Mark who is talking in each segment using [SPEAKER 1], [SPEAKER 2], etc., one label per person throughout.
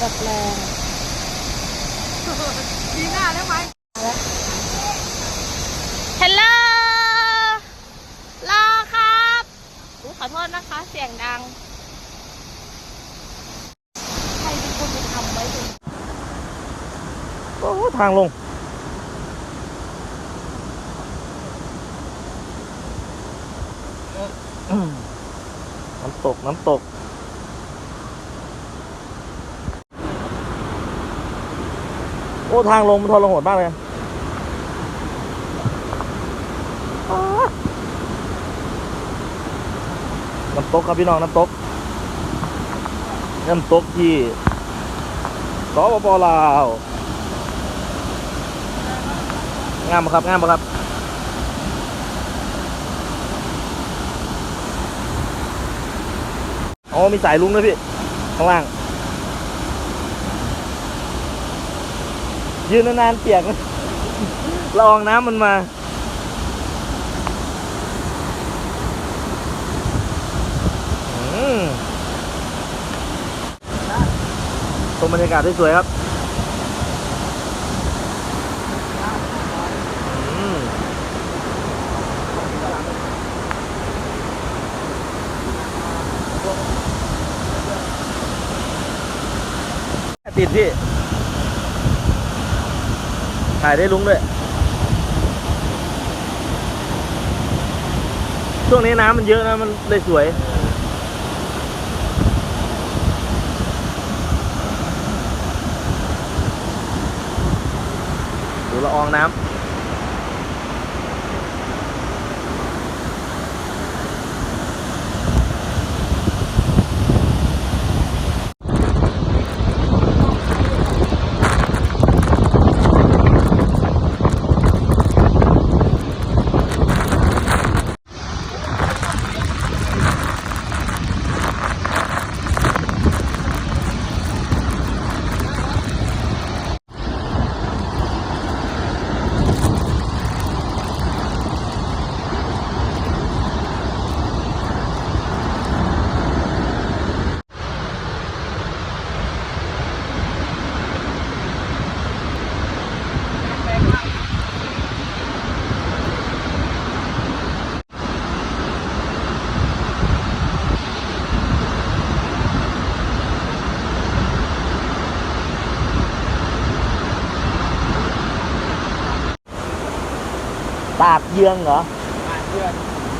[SPEAKER 1] แบบแรง
[SPEAKER 2] ดีหน้าได้ไหม
[SPEAKER 1] ฮัลโหลรอครับอุ๊ยขอโทษนะคะ เสียงดัง ใครเป็นคนไปทำไว้ตรงนี้
[SPEAKER 3] โอ้ทางลงน้ำตก น้ำตก อ้ทางลงมันทรหดมากเลยน้ำตกครับพี่น้องน้ำตกน้ำตกที่สปปลาวงามปะครับงามปะครับอ๋อมีสายลุงด้วยพี่ข้างล่าง ยืนนานๆเปียกนละอองน้ำมันมาอืมชมบรรยากาศสวยครับอืมติดพี่ ถ่ายได้ลุ้งด้วย ช่วงนี้น้ำมันเยอะนะ มันเลยสวย ดูละอองน้ำ ตาดเยืองเหรอ
[SPEAKER 2] ผ่านเดือน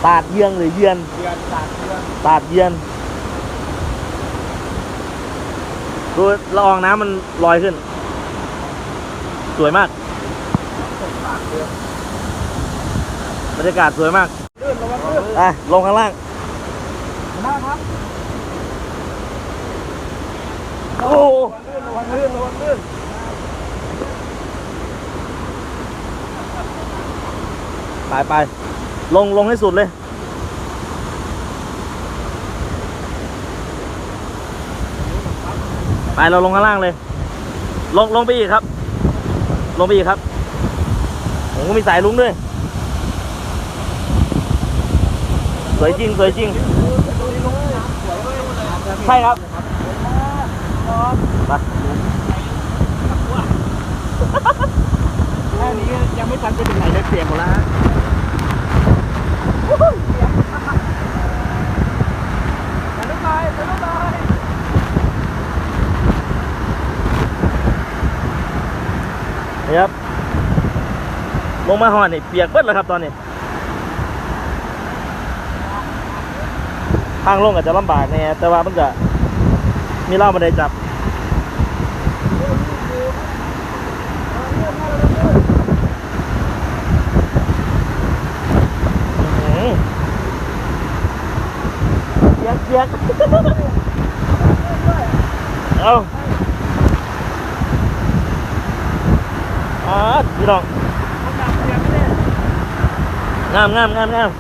[SPEAKER 3] ตาดเยืองหรือเยือน
[SPEAKER 2] เดือนสามเดือน
[SPEAKER 3] ตาดเยือนดูละอองน้ำมันลอยขึ้น สวยมาก
[SPEAKER 2] สามเดือน
[SPEAKER 3] บรรยากาศสวยมาก
[SPEAKER 2] ลื่นระวังลื่น
[SPEAKER 3] อะลงข้างล่าง
[SPEAKER 2] หน้าครับ
[SPEAKER 3] โอ้โห
[SPEAKER 2] ระวังลื่นระวังลื่นระวังลื่
[SPEAKER 3] ไปไปลงลงให้สุดเลยไปเราลงข้างล่างเลย ลงลงไปอีกครับ ลงไปอีกครับโอ้โหมีสายลุงด้วย สวยจริง สวยจริง ใช่ครับไป
[SPEAKER 2] แค่นี้ยังไม่ทันไปถึงไหนเลยเปลี่ยนหมดแล้วฮะไปลูกไปไปลูกไป
[SPEAKER 3] นี่ครับลงมาหอดนี่เปียกเบิดแล้วครับตอนนี้ ทางลงอาจจะลำบากแน่แต่ว่ามันจะมีเล่าบันไดจับเปียกเปียกเอาอ่า พี่น้องงามงามงามงาม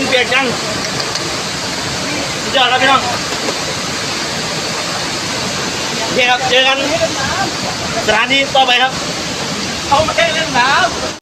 [SPEAKER 3] งเปียกจังสุดยอดครับพี่น้องโอเคครับเจอกันสถานที่ต่อไปครับ
[SPEAKER 2] เขาไม่ให้เล่นน้ำ